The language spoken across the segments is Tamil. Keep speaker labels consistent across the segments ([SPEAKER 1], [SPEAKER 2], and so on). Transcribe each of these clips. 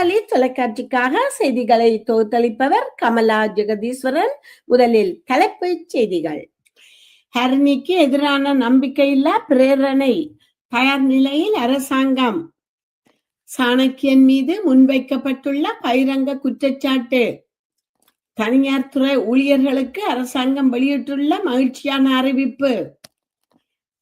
[SPEAKER 1] வணக்கம் தொலைக்காட்சிக்காக செய்திகளை தொகுத்தளிப்பவர் கமலா ஜெகதீஸ்வரன். முதலில் தலைப்புச் செய்திகள். ஹரணிக்கு எதிரான நம்பிக்கையில்லா பிரேரணை தயார் நிலையில் அரசாங்கம். சாணக்கியன் மீது முன்வைக்கப்பட்டுள்ள பகிரங்க குற்றச்சாட்டு. தனியார் துறை ஊழியர்களுக்கு அரசாங்கம் வெளியிட்டுள்ள மகிழ்ச்சியான அறிவிப்பு.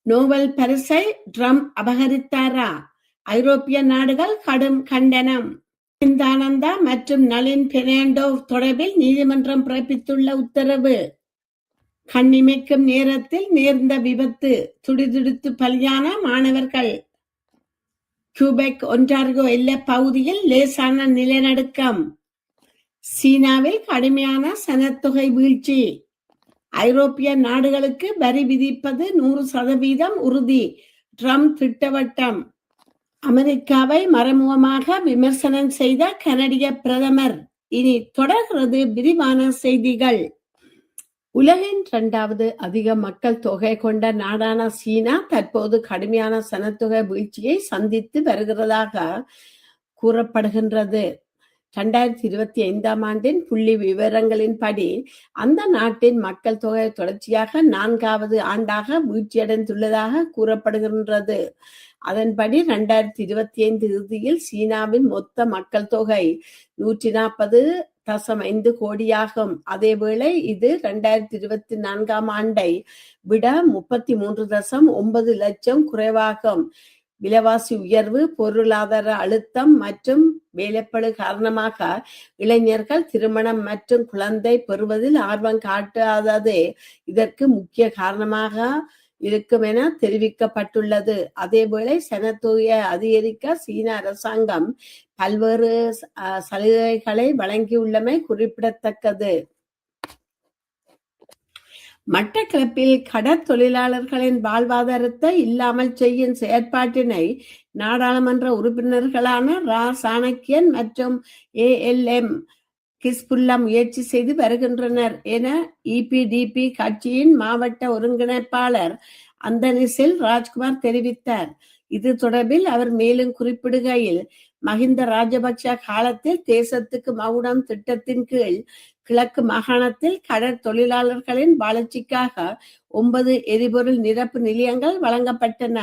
[SPEAKER 1] நோபல் பரிசை ட்ரம்ப் அபகரித்தாரா? ஐரோப்பிய நாடுகள் கடும் கண்டனம். சிந்தானந்தா மற்றும் நளின் பெர்னாண்டோ தொடர்பில் நீதிமன்றம் பிறப்பித்துள்ள உத்தரவு. கண்ணிமைக்கும் நேரத்தில் நேர்ந்த விபத்து துடிதுடித்து பலியான மாணவர்கள். கியூபெக் ஒன்றார்கோ எல்லை பகுதியில் லேசான நிலநடுக்கம். சீனாவில் கடுமையான சனத்தொகை வீழ்ச்சி. ஐரோப்பிய நாடுகளுக்கு வரி விதிப்பது நூறு சதவீதம் உறுதி. ட்ரம்ப் திட்டவட்டம். அமெரிக்காவை மறைமுகமாக விமர்சனம் செய்த கனடிய பிரதமர். இனி தொடர்கிறது விரிவான செய்திகள். உலகின் இரண்டாவது அதிக மக்கள் தொகை கொண்ட நாடான சீனா தற்போது கடுமையான சனத்தொகை வீழ்ச்சியை சந்தித்து வருகிறதாக கூறப்படுகின்றது. இரண்டாயிரத்தி இருபத்தி ஐந்தாம் ஆண்டின் புள்ளி விவரங்களின்படி அந்த நாட்டின் மக்கள் தொகை தொடர்ச்சியாக நான்காவது ஆண்டாக வீழ்ச்சியடைந்துள்ளதாக கூறப்படுகின்றது. அதன்படி இரண்டாயிரத்தி இருபத்தி ஐந்து இறுதியில் சீனாவின் மொத்த மக்கள் தொகை நூற்றி நாற்பது தசம் ஐந்து கோடியாகும். அதேவேளை இது இரண்டாயிரத்தி இருபத்தி நான்காம் ஆண்டை விட முப்பத்தி மூன்று தசம் ஒன்பது லட்சம் குறைவாகும். விலைவாசி உயர்வு பொருளாதார அழுத்தம் மற்றும் வேலைப்படு காரணமாக இளைஞர்கள் திருமணம் மற்றும் குழந்தை பெறுவதில் ஆர்வம் காட்டாததே இதற்கு முக்கிய காரணமாக இருக்கும் என தெரிவிக்கப்பட்டுள்ளது. அதேவேளை சனத்தொகையை அதிகரிக்க சீன அரசாங்கம் பல்வேறு சலுகைகளை வழங்கியுள்ளமை குறிப்பிடத்தக்கது. மட்டக்களப்பில் கடற்தொழிலாளர்களின் வாழ்வாதாரத்தை இல்லாமல் செய்யும் செயற்பாட்டினை நாடாளுமன்ற உறுப்பினர்களான ரா. சாணக்கியன் மற்றும் ஏ. எல். எம். கிஸ்புல்லா முயற்சி செய்து வருகின்றனர் என இபிடிபி கட்சியின் மாவட்ட ஒருங்கிணைப்பாளர் அந்தனிசில் ராஜ்குமார் தெரிவித்தார். இது தொடர்பில் அவர் மேலும் குறிப்பிடுகையில் மஹிந்த ராஜபக்ஷ காலத்தில் தேசத்துக்கு மகுடம் திட்டத்தின் கீழ் கிழக்கு மாகாணத்தில் கடற் தொழிலாளர்களின் வளர்ச்சிக்காக ஒன்பது எரிபொருள் நிரப்பு நிலையங்கள் வழங்கப்பட்டன.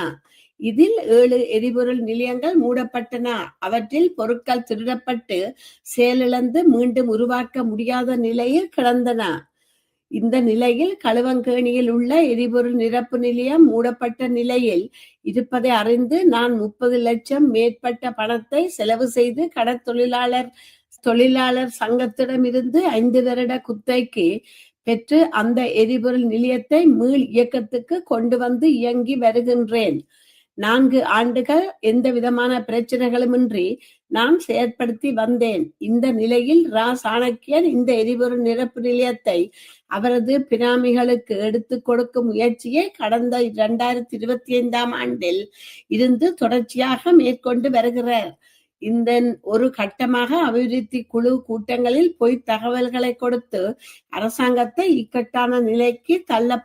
[SPEAKER 1] இதில் ஏழு எரிபொருள் நிலையங்கள் மூடப்பட்டன. அவற்றில் பொருட்கள் திருடப்பட்டு செயலிழந்து மீண்டும் உருவாக்க முடியாத நிலையில் கிடந்தன. இந்த நிலையில் களுவங்கேணியில் உள்ள எரிபொருள் நிரப்பு நிலையம் மூடப்பட்ட நிலையில் இருப்பதை அறிந்து நான் முப்பது லட்சம் மேற்பட்ட பணத்தை செலவு செய்து கடற்தொழிலாளர் தொழிலாளர் சங்கத்திடமிருந்து ஐந்து வருட குத்தைக்கு பெற்று அந்த எரிபொருள் நிலையத்தை மீள் இயக்கத்துக்கு கொண்டு வந்து இயங்கி வருகின்றேன். நான்கு ஆண்டுகள் எந்த விதமான பிரச்சனைகளுமின்றி நான் செயற்படுத்தி வந்தேன். இந்த நிலையில் ரா சாணக்கியன் இந்த எரிபொருள் நிரப்பு நிலையத்தை அவரது பினாமிகளுக்கு எடுத்து கொடுக்கும் முயற்சியை கடந்த இரண்டாயிரத்தி இருபத்தி ஐந்தாம் ஆண்டில் இருந்து தொடர்ச்சியாக மேற்கொண்டு வருகிறார். இந்த ஒரு கட்டமாக அபிவிருத்தி குழு கூட்டங்களில் பொய் தகவல்களை கொடுத்து அரசாங்கத்தை இக்கட்டான நிலைக்கு தள்ள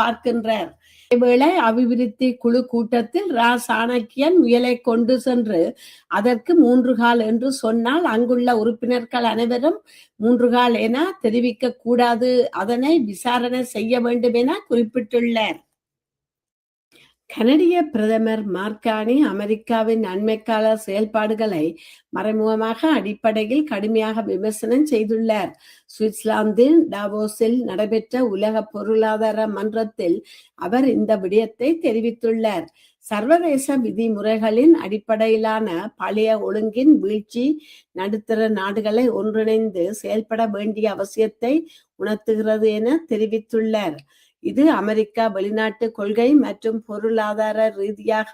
[SPEAKER 1] பார்க்கின்றார். இதேவேளை அபிவிருத்தி குழு கூட்டத்தில் ரா. சாணக்கியன் முயலை கொண்டு சென்று அதற்கு மூன்று கால் என்று சொன்னால் அங்குள்ள உறுப்பினர்கள் அனைவரும் மூன்று கால் என தெரிவிக்க கூடாது அதனை விசாரணை செய்ய வேண்டும் என குறிப்பிட்டுள்ளார். கனடிய பிரதமர் மார்கானி அமெரிக்காவின் நன்மைக்கால செயல்பாடுகளை மறைமுகமாக அடிப்படையில் கடுமையாக விமர்சனம் செய்துள்ளார். சுவிட்சர்லாந்தின் டாவோஸில் நடைபெற்ற உலக பொருளாதார மன்றத்தில் அவர் இந்த விடயத்தை தெரிவித்துள்ளார். சர்வதேச விதிமுறைகளின் அடிப்படையிலான பழைய ஒழுங்கின் வீழ்ச்சி நடுத்தர நாடுகளை ஒன்றிணைந்து செயல்பட வேண்டிய அவசியத்தை உணர்த்துகிறது என தெரிவித்துள்ளார். இது அமெரிக்கா வெளிநாட்டு கொள்கை மற்றும் பொருளாதார ரீதியாக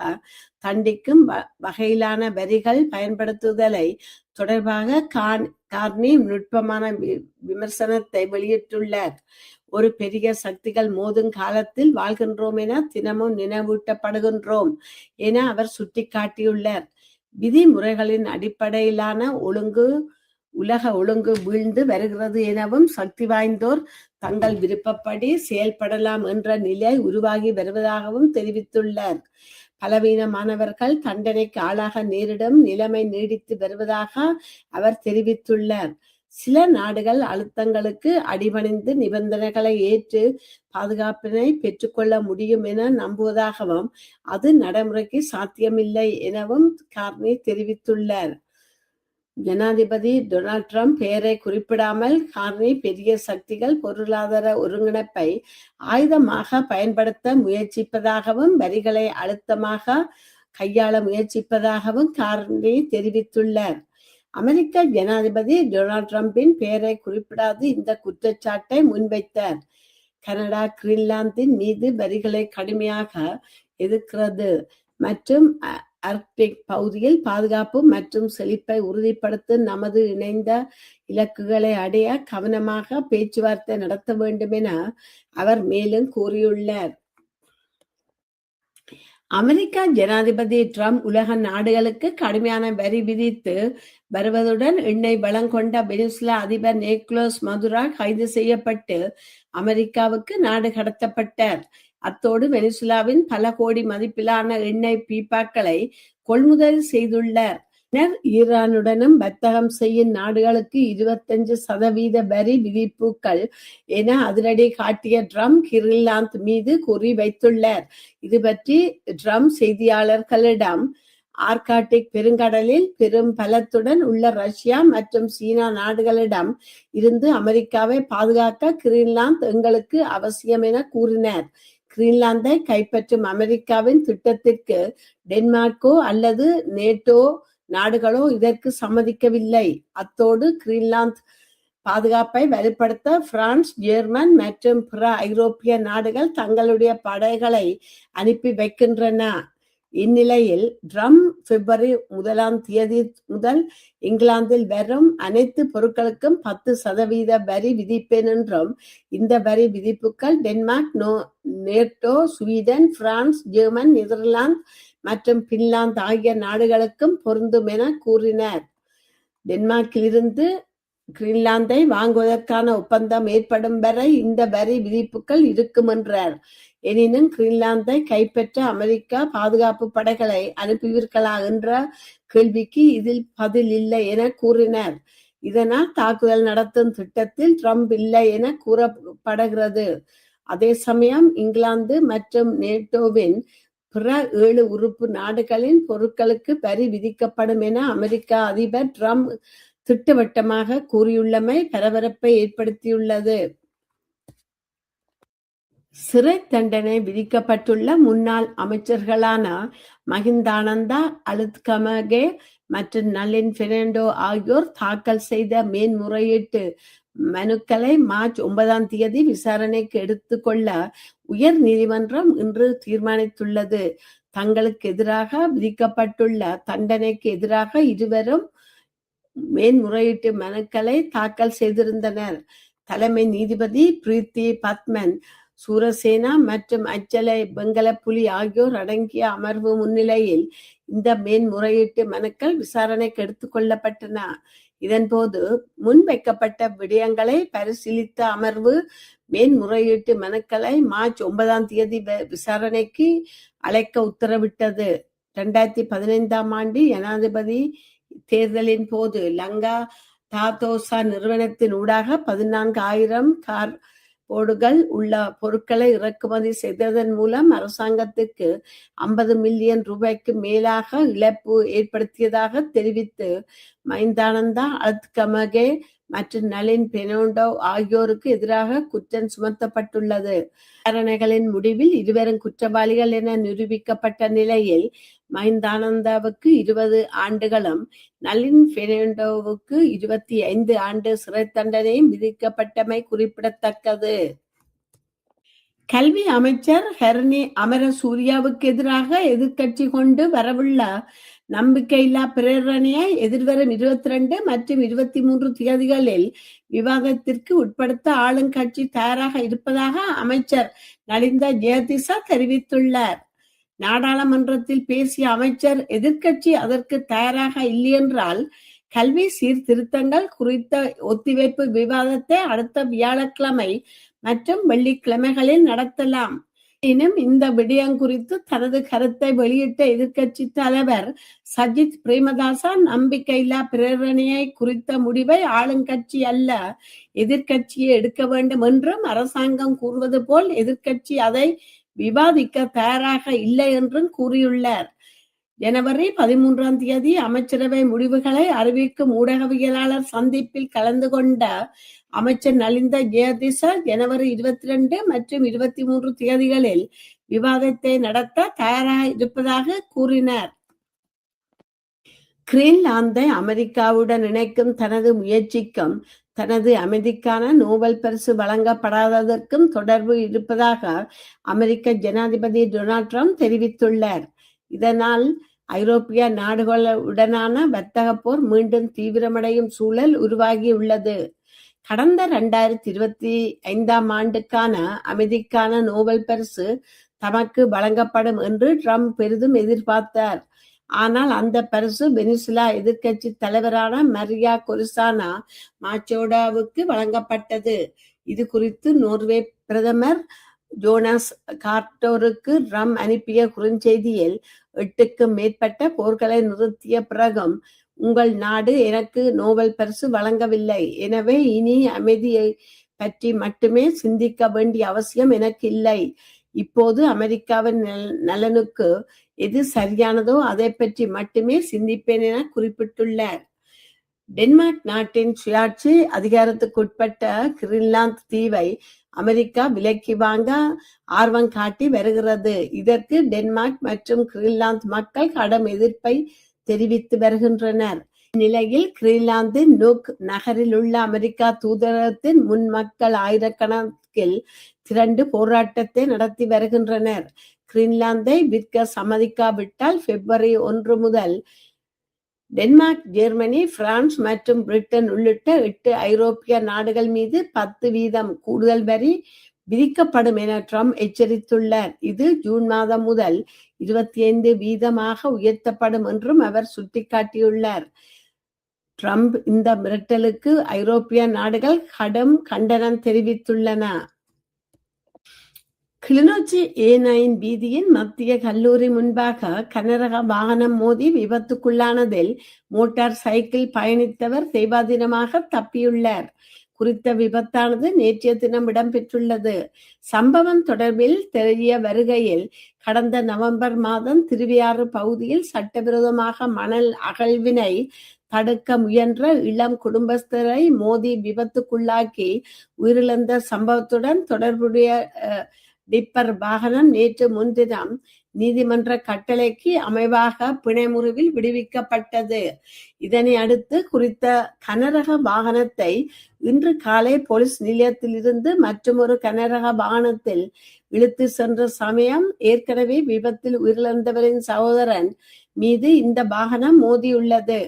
[SPEAKER 1] தண்டிக்கும் வகையிலான வரிகள் பயன்படுத்துதலை தொடர்பாக கார்னி நுட்பமான விமர்சனத்தை வெளியிட்டுள்ளார். ஒரு பெரிய சக்திகள் மோதும் காலத்தில் வாழ்கின்றோம் என தினமும் நினைவூட்டப்படுகின்றோம் என அவர் சுட்டிக்காட்டியுள்ளார். விதிமுறைகளின் அடிப்படையிலான ஒழுங்கு உலக ஒழுங்கு வீழ்ந்து வருகிறது எனவும் சக்தி வாய்ந்தோர் தங்கள் விருப்பப்படி செயல்படலாம் என்ற நிலை உருவாகி வருவதாகவும் தெரிவித்துள்ளார். பலவீனமானவர்கள் தண்டனைக்கு ஆளாக நேரிடும் நிலைமை நீடித்து வருவதாக அவர் தெரிவித்துள்ளார். சில நாடுகள் அழுத்தங்களுக்கு அடிபணிந்து நிபந்தனைகளை ஏற்று பாதுகாப்பினை பெற்றுக்கொள்ள முடியும் என நம்புவதாகவும் அது நடைமுறைக்கு சாத்தியமில்லை எனவும் கார்னி தெரிவித்துள்ளார். ஜனாதிபதி டொனால்ட் ட்ரம்ப் பெயரை குறிப்பிடாமல் கார்னி பெரிய சக்திகள் பொருளாதார ஒருங்கிணைப்பை ஆயுதமாக பயன்படுத்த முயற்சிப்பதாகவும் வரிகளை அழுத்தமாக கையாள முயற்சிப்பதாகவும் கார்னி தெரிவித்துள்ளார். அமெரிக்க ஜனாதிபதி டொனால்ட் ட்ரம்பின் பெயரை குறிப்பிடாது இந்த குற்றச்சாட்டை முன்வைத்தார். கனடா கிரீன்லாந்தின் மீது வரிகளை கடுமையாக எதிர்க்கிறது மற்றும் ஆர்க்டிக் பகுதியில் பாதுகாப்பு மற்றும் செழிப்பை உறுதிப்படுத்த நமது இணைந்த இலக்குகளை அடைய கவனமாக பேச்சுவார்த்தை நடத்த வேண்டும் என அவர் மேலும் கூறியுள்ளார். அமெரிக்கா ஜனாதிபதி ட்ரம்ப் உலக நாடுகளுக்கு கடுமையான வரி விதித்து வருவதுடன் எண்ணெய் வளம் கொண்ட வெனிசுலா அதிபர் நேக்லோஸ் மதுரா கைது செய்யப்பட்டு அமெரிக்காவுக்கு நாடு கடத்தப்பட்டார். அத்தோடு வெனிசுலாவின் பல கோடி மதிப்பிலான எண்ணெய் பீப்பாக்களை கொள்முதல் செய்துள்ளார். ஈரானுடனும் வர்த்தகம் செய்யும் நாடுகளுக்கு இருபத்தஞ்சு சதவீத வரி விதிப்புகள் என அதிரடி காட்டிய ட்ரம் கிரில்லாந்த் மீது குறி வைத்துள்ளார். இது பற்றி ட்ரம் செய்தியாளர்களிடம் ஆர்காட்டிக் பெருங்கடலில் பெரும் பலத்துடன் உள்ள ரஷ்யா மற்றும் சீனா நாடுகளிடம் இருந்து அமெரிக்காவை பாதுகாக்க கிரீன்லாந்து எங்களுக்கு அவசியம் என கூறினார். கிரீன்லாந்தை கைப்பற்றும் அமெரிக்காவின் திட்டத்திற்கு டென்மார்க்கோ அல்லது நேட்டோ நாடுகளோ இதற்கு சம்மதிக்கவில்லை. அத்தோடு கிரீன்லாந்து பாதுகாப்பை வலுப்படுத்த பிரான்ஸ் ஜெர்மன் மற்றும் பிற ஐரோப்பிய நாடுகள் தங்களுடைய படைகளை அனுப்பி வைக்கின்றன. இந்நிலையில் ட்ரம் பிப்ரவரி முதலாம் தேதி முதல் இங்கிலாந்தில் வரும் அனைத்து பொருட்களுக்கும் பத்து சதவீத வரி விதிப்பேன் என்றும் இந்த வரி விதிப்புகள் Denmark no NATO Sweden France German Netherlands மற்றும் பின்லாந்து ஆகிய நாடுகளுக்கும் பொருந்தும் என கூறினார். டென்மார்க்கிலிருந்து கிரீன்லாந்தை வாங்குவதற்கான ஒப்பந்தம் ஏற்படும் வரை இந்த வரி விதிப்புகள் இருக்கும் என்றார். எனினும் கிரீன்லாந்தை கைப்பற்ற அமெரிக்கா பாதுகாப்பு படைகளை அனுப்புவீர்களா என்ற கேள்விக்கு இதில் பதில் இல்லை என கூறினார். இதனால் தாக்குதல் நடத்தும் திட்டத்தில் ட்ரம்ப் இல்லை என கூறப்படுகிறது. அதே சமயம் இங்கிலாந்து மற்றும் நேட்டோவின் பிற ஏழு உறுப்பு நாடுகளின் பொருட்களுக்கு வரி விதிக்கப்படும் என அமெரிக்க அதிபர் ட்ரம்ப் திட்டவட்டமாக கூறியுள்ளமை பரபரப்பை ஏற்படுத்தியுள்ளது. சிறை தண்டனை விதிக்கப்பட்டுள்ள முன்னாள் அமைச்சர்களான மஹிந்தானந்தா அலுத்கமகே மற்றும் நளின் பெர்னாண்டோ ஆகியோர் தாக்கல் செய்த மேன்முறையீட்டு மனுக்களை மார்ச் ஒன்பதாம் தேதி விசாரணைக்கு எடுத்துக்கொள்ள உயர் நீதிமன்றம் இன்று தீர்மானித்துள்ளது. தங்களுக்கு எதிராக விதிக்கப்பட்டுள்ள தண்டனைக்கு எதிராக இருவரும் மேன்முறையீட்டு மனுக்களை தாக்கல் செய்திருந்தனர். தலைமை நீதிபதி பிரீத்தி பத்மன் சூரசேனா மற்றும் அச்சலை புலி ஆகியோர் அடங்கிய அமர்வு முன்னிலையில் இந்த மேன்முறையீட்டு மனுக்கள் விசாரணைக்கு எடுத்துக்கொள்ளப்பட்டன இதன்போது முன்வைக்கப்பட்ட விடயங்களை பரிசீலித்த அமர்வு மேன்முறையீட்டு மனுக்களை மார்ச் ஒன்பதாம் தேதி விசாரணைக்கு அழைக்க உத்தரவிட்டது. இரண்டாயிரத்தி பதினைந்தாம் ஆண்டு ஜனாதிபதி தேர்தலின் போது லங்கா தாதோசா நிறுவனத்தின் ஊடாக பதினான்கு ஆயிரம் கார் போடுகள் உள்ள பொருட்களை இறக்குமதி செய்ததன் மூலம் அரசாங்கத்துக்கு ஐம்பது மில்லியன் ரூபாய்க்கு மேலாக இழப்பு ஏற்படுத்தியதாக தெரிவித்து மைந்தானந்தா அத்கமகே மற்றும் நளின் பெனோண்டோ ஆகியோருக்கு எதிராக குற்றம் சுமத்தப்பட்டுள்ளது. விசாரணைகளின் முடிவில் இருவரும் குற்றவாளிகள் என நிரூபிக்கப்பட்ட நிலையில் மைந்தானந்தாவுக்கு இருபது ஆண்டுகளும் நளின் பெர்னாண்டோவுக்கு இருபத்தி ஐந்து ஆண்டு சிறை தண்டனையும் விதிக்கப்பட்டமை குறிப்பிடத்தக்கது. கல்வி அமைச்சர் ஹெர்னி அமரசூரியாவுக்கு எதிராக எதிர்கட்சி கொண்டு வரவுள்ள நம்பிக்கையில்லா பிரேரணையை எதிர்வரும் இருபத்தி ரெண்டு மற்றும் இருபத்தி மூன்று தேதிகளில் விவாதத்திற்கு உட்படுத்த ஆளுங்கட்சி தயாராக இருப்பதாக அமைச்சர் நலிந்த ஜெயதிசா தெரிவித்துள்ளார். நாடாளுமன்றத்தில் பேசிய அமைச்சர் எதிர்கட்சி அதற்கு தயாராக இல்லையென்றால் கல்வி சீர்திருத்தங்கள் குறித்த ஒத்திவைப்பு விவாதத்தை அடுத்த வியாழக்கிழமை மற்றும் வெள்ளிக்கிழமைகளில் நடத்தலாம். எனினும் இந்த விடயம் குறித்து தனது கருத்தை வெளியிட்ட எதிர்கட்சி தலைவர் சஜித் பிரேமதாசா நம்பிக்கையில்லா பிரேரணையை குறித்த முடிவை ஆளுங்கட்சி அல்ல எதிர்கட்சியை எடுக்க வேண்டும் என்றும் அரசாங்கம் கூறுவது போல் எதிர்கட்சி அதை விவாதிக்க தயாராக இல்லை என்றும் கூறியுள்ளார். ஜனவரி பதிமூன்றாம் தேதி அமைச்சரவை முடிவுகளை அறிவிக்கும் ஊடகவியலாளர் சந்திப்பில் கலந்து கொண்ட அமைச்சர் நலிந்த ஜெயதிச ஜனவரி இருபத்தி ரெண்டு மற்றும் இருபத்தி மூன்று தேதிகளில் விவாதத்தை நடத்த தயாராக இருப்பதாக கூறினார். கிரீன்லாந்தை அமெரிக்காவுடன் இணைக்கும் தனது முயற்சிக்கும் தனது அமைதிக்கான நோபல் பரிசு வழங்கப்படாததற்கும் தொடர்பு இருப்பதாக அமெரிக்க ஜனாதிபதி டொனால்ட் ட்ரம்ப் தெரிவித்துள்ளார். இதனால் ஐரோப்பிய நாடுகளுடனான வர்த்தக போர் மீண்டும் தீவிரமடையும் சூழல் உருவாகியுள்ளது. கடந்த இரண்டாயிரத்தி இருபத்தி ஐந்தாம் ஆண்டுக்கான அமைதிக்கான நோபல் பரிசு தமக்கு வழங்கப்படும் என்று ட்ரம்ப் பெரிதும் எதிர்பார்த்தார். ஆனால் அந்த பரிசு வெனிசுலா எதிர்க்கட்சி தலைவரான மரியா கொரிசானா மாச்சோடாவுக்கு வழங்கப்பட்டது. இது குறித்து நோர்வே பிரதமர் ஜோனாஸ் கார்டோருக்கு ரம் அனுப்பிய குறுஞ்செய்தியில் எட்டுக்கு மேற்பட்ட போர்களை நிறுத்திய பிறகும் உங்கள் நாடு எனக்கு நோபல் பரிசு வழங்கவில்லை. எனவே இனி அமைதியை பற்றி மட்டுமே சிந்திக்க வேண்டிய அவசியம் எனக்கு இல்லை. இப்போது அமெரிக்காவின் நலனுக்கு எது சரியானதோ அதை பற்றி மட்டுமே சிந்திப்பேன் என குறிப்பிட்டுள்ளார். டென்மார்க் நாட்டின் சுயாட்சி அதிகாரத்துக்குட்பட்ட கிரீன்லாந்து தீவை அமெரிக்கா விலக்கி வாங்க ஆர்வம் காட்டி வருகிறது. இதற்கு டென்மார்க் மற்றும் கிரீன்லாந்து மக்கள் கடும் எதிர்ப்பை தெரிவித்து வருகின்றனர். இந்நிலையில் கிரீன்லாந்து நூக் நகரில் உள்ள அமெரிக்கா தூதரகத்தின் முன் மக்கள் ஆயிரக்கணக்கில் திரண்டு போராட்டத்தை நடத்தி வருகின்றனர். கிரீன்லாந்தை விற்க சம்மதிக்காவிட்டால் பிப்ரவரி ஒன்று முதல் டென்மார்க் ஜெர்மனி பிரான்ஸ் மற்றும் பிரிட்டன் உள்ளிட்ட எட்டு ஐரோப்பிய நாடுகள் மீது பத்து வீதம் கூடுதல் வரி விதிக்கப்படும் என ட்ரம்ப் எச்சரித்துள்ளார். இது ஜூன் மாதம் முதல் இருபத்தி ஐந்து வீதமாக உயர்த்தப்படும் என்றும் அவர் சுட்டிக்காட்டியுள்ளார். ட்ரம்ப் இந்த மிரட்டலுக்கு ஐரோப்பிய நாடுகள் கடும் கண்டனம் தெரிவித்துள்ளன. கிளிநொச்சி ஏ நைன் வீதியின் மத்திய கல்லூரி முன்பாக கனரக வாகனம் மோதி விபத்துக்குள்ளானதில் மோட்டார் சைக்கிள் பயணித்தவர் தெய்வாதீனமாக தப்பியுள்ளார். குறித்த விபத்தானது நேற்றைய தினம் இடம்பெற்றுள்ளது. சம்பவம் தொடர்பில் தெரிய வருகையில் கடந்த நவம்பர் மாதம் திருவியாறு பகுதியில் சட்டவிரோதமாக மணல் அகழ்வினை தடுக்க முயன்ற இளம் குடும்பஸ்தரை மோதி விபத்துக்குள்ளாக்கி உயிரிழந்த சம்பவத்துடன் தொடர்புடைய டிப்பர் வாகனம் நேற்று முன்தினம் நீதிமன்ற கட்டளைக்கு அமைவாக பிணைமுறிவில் விடுவிக்கப்பட்டது. இதனை அடுத்து குறித்த கனரக வாகனத்தை இன்று காலை போலீஸ் நிலையத்திலிருந்து மற்றொரு கனரக வாகனத்தில் இழுத்து சென்ற சமயம் ஏற்கனவே விபத்தில் உயிரிழந்தவரின் சகோதரன் மீது இந்த வாகனம் மோதியுள்ளது.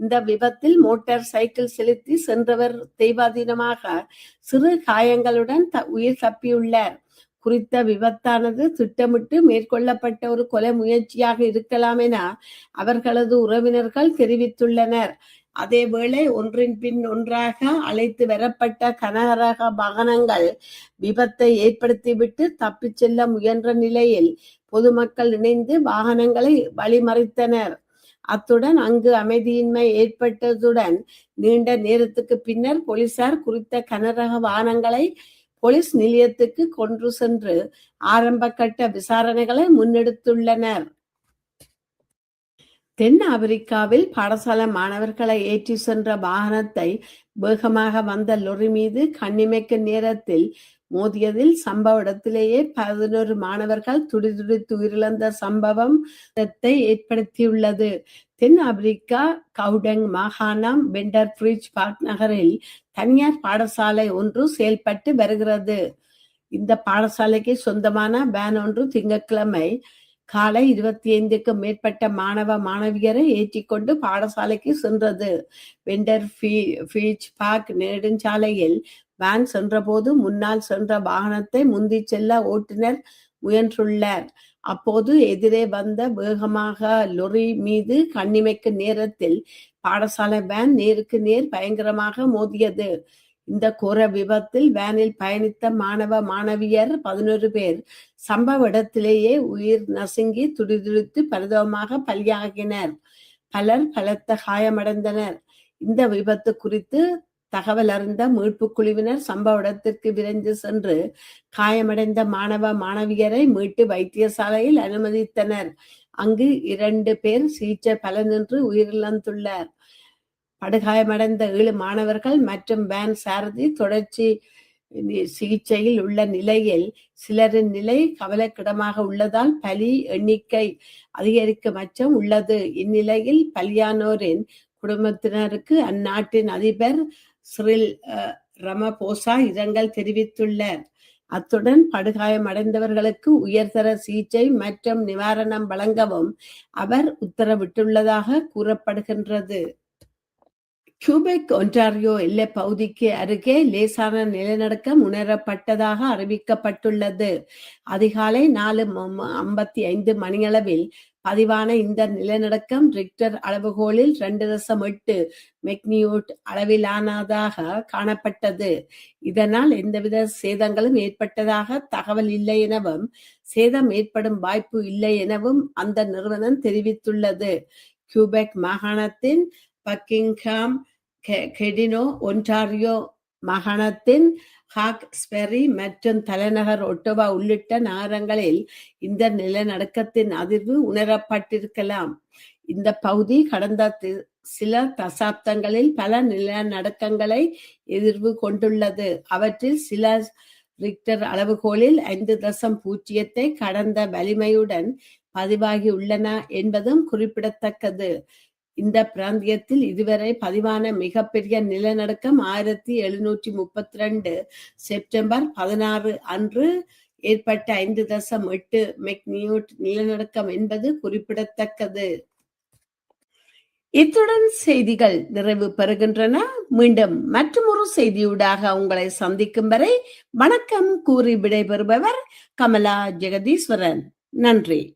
[SPEAKER 1] இந்த விபத்தில் மோட்டார் சைக்கிள் செலுத்தி சென்றவர் தெய்வாதீனமாக சிறு காயங்களுடன் உயிர் தப்பியுள்ளார். குறித்த விபத்தானது திட்டமிட்டு மேற்கொள்ளப்பட்ட ஒரு கொலை முயற்சியாக இருக்கலாம் என அவர்களது உறவினர்கள் தெரிவித்துள்ளனர். அதேவேளை ஒன்றின் பின் ஒன்றாக அழைத்து வரப்பட்ட கனகரக வாகனங்கள் விபத்தை ஏற்படுத்திவிட்டு தப்பிச் செல்ல முயன்ற நிலையில் பொதுமக்கள் இணைந்து வாகனங்களை வழிமறித்தனர். அத்துடன் அங்கு அமைதியின்மை ஏற்பட்டதுடன் நீண்ட நேரத்துக்கு பின்னர் போலீசார் குறித்த கனரக வாகனங்களை போலீஸ் நிலையத்துக்கு கொன்று சென்று ஆரம்ப கட்ட விசாரணைகளை முன்னெடுத்துள்ளனர். தென் ஆப்பிரிக்காவில் பாடசாலை மாணவர்களை ஏற்றி சென்ற வாகனத்தை வேகமாக வந்த லொரி மீது கண்ணிமைக்கும் நேரத்தில் மோதியதில் சம்பவ இடத்திலேயே பதினோரு மாணவர்கள் துடிதுடித்து உயிரிழந்த சம்பவம் ஏற்படுத்தியுள்ளது. தென் ஆப்பிரிக்கா கவுடங் மாகாணம் பெண்டர் பிரிட்ஜ் பார்க் நகரில் தனியார் பாடசாலை ஒன்று செயல்பட்டு வருகிறது. இந்த பாடசாலைக்கு சொந்தமான வேன் ஒன்று திங்கட்கிழமை காலை இருபத்தி ஐந்துக்கும் மேற்பட்ட மாணவ மாணவியரை ஏற்றிக்கொண்டு பாடசாலைக்கு சென்றது. வெண்டர் ஃபீச் பார்க் நெடுஞ்சாலையில் வேன் சென்றபோது முன்னால் சென்ற வாகனத்தை முந்தி செல்ல ஓட்டுநர் முயன்றுள்ளார். அப்போது எதிரே வந்த வேகமாக லொரி மீது கண்ணிமைக்கு நேரத்தில் பாடசாலை வேன் நேருக்கு நேர் பயங்கரமாக மோதியது. இந்த கோர விபத்தில் வேனில் பயணித்த மாணவ மாணவியர் பதினோரு பேர். சம்பவ இடத்திலேயே உயிர் நசுங்கி துடிதுடித்து பரிதவமாக பலியாகினர். பலர் பலத்த காயமடைந்தனர். இந்த விபத்து குறித்து தகவல் அறிந்த மீட்பு குழுவினர் சம்பவ இடத்திற்கு விரைந்து சென்று காயமடைந்த மாணவ மாணவியரை மீட்டு வைத்தியசாலையில் அனுமதித்தனர். அங்கு இரண்டு பேர் சிகிச்சை பலனின்றி உயிரிழந்துள்ளார் படுகாயமடைந்த ஏழு மாணவர்கள் மற்றும் வேன் சாரதி தொடர்ச்சி சிகிச்சையில் உள்ள நிலையில் சிலரின் நிலை கவலைக்கிடமாக உள்ளதால் பலி எண்ணிக்கை அதிகரிக்கும் அச்சம் உள்ளது. இந்நிலையில் பலியானோரின் குடும்பத்தினருக்கு அந்நாட்டின் அதிபர் சிறில் ரமபோசா இரங்கல் தெரிவித்துள்ளார். அத்துடன் படுகாயமடைந்தவர்களுக்கு உயர்தர சிகிச்சை மற்றும் நிவாரணம் வழங்கவும் அவர் உத்தரவிட்டுள்ளதாக கூறப்படுகின்றது. கியூபெக் ஒன்டாரியோ எல்லை பகுதிக்கு அருகே லேசான நிலநடுக்கம் உணரப்பட்டதாக அறிவிக்கப்பட்டுள்ளது. அதிகாலை நாலு ஐம்பத்தி ஐந்து மணியளவில் பதிவான இந்த நிலநடுக்கம் ரிக்டர் அளவுகோலில் ரெண்டு தசம் எட்டு மெக்னியூட் அளவிலானதாக காணப்பட்டது. இதனால் எந்தவித சேதங்களும் ஏற்பட்டதாக தகவல் இல்லை எனவும் சேதம் ஏற்படும் வாய்ப்பு இல்லை எனவும் அந்த நிறுவனம் தெரிவித்துள்ளது. கியூபெக் மாகாணத்தின் பக்கிங்ஹாம் கெ- கெடினோ ஒன்டாரியோ மாகாணத்தின் ஹாக்ஸ்பெரி மற்றும் தலைநகர் ஒட்டோவா உள்ளிட்ட நகரங்களில் இந்த நிலநடுக்கத்தின் அதிர்வு உணரப்பட்டிருக்கலாம். இந்த பகுதி கடந்த சில தசாப்தங்களில் பல நிலநடுக்கங்களை எதிர்வு கொண்டுள்ளது. அவற்றில் சில ரிக்டர் அளவுகோலில் ஐந்து தசம் பூஜ்ஜியத்தை கடந்த வலிமையுடன் பதிவாகி உள்ளன என்பதும் குறிப்பிடத்தக்கது. இந்த பிராந்தியத்தில் இதுவரை பதிவான மிகப்பெரிய நிலநடுக்கம் ஆயிரத்தி எழுநூற்றி முப்பத்தி ரெண்டு செப்டம்பர் பதினாறு அன்று ஏற்பட்ட ஐந்து தசம் எட்டு மெக்னியூட் நிலநடுக்கம் என்பது குறிப்பிடத்தக்கது. இத்துடன் செய்திகள் நிறைவு பெறுகின்றன. மீண்டும் மற்றொரு செய்தியூடாக உங்களை சந்திக்கும் வரை வணக்கம் கூறி விடைபெறுபவர் கமலா ஜெகதீஸ்வரன். நன்றி.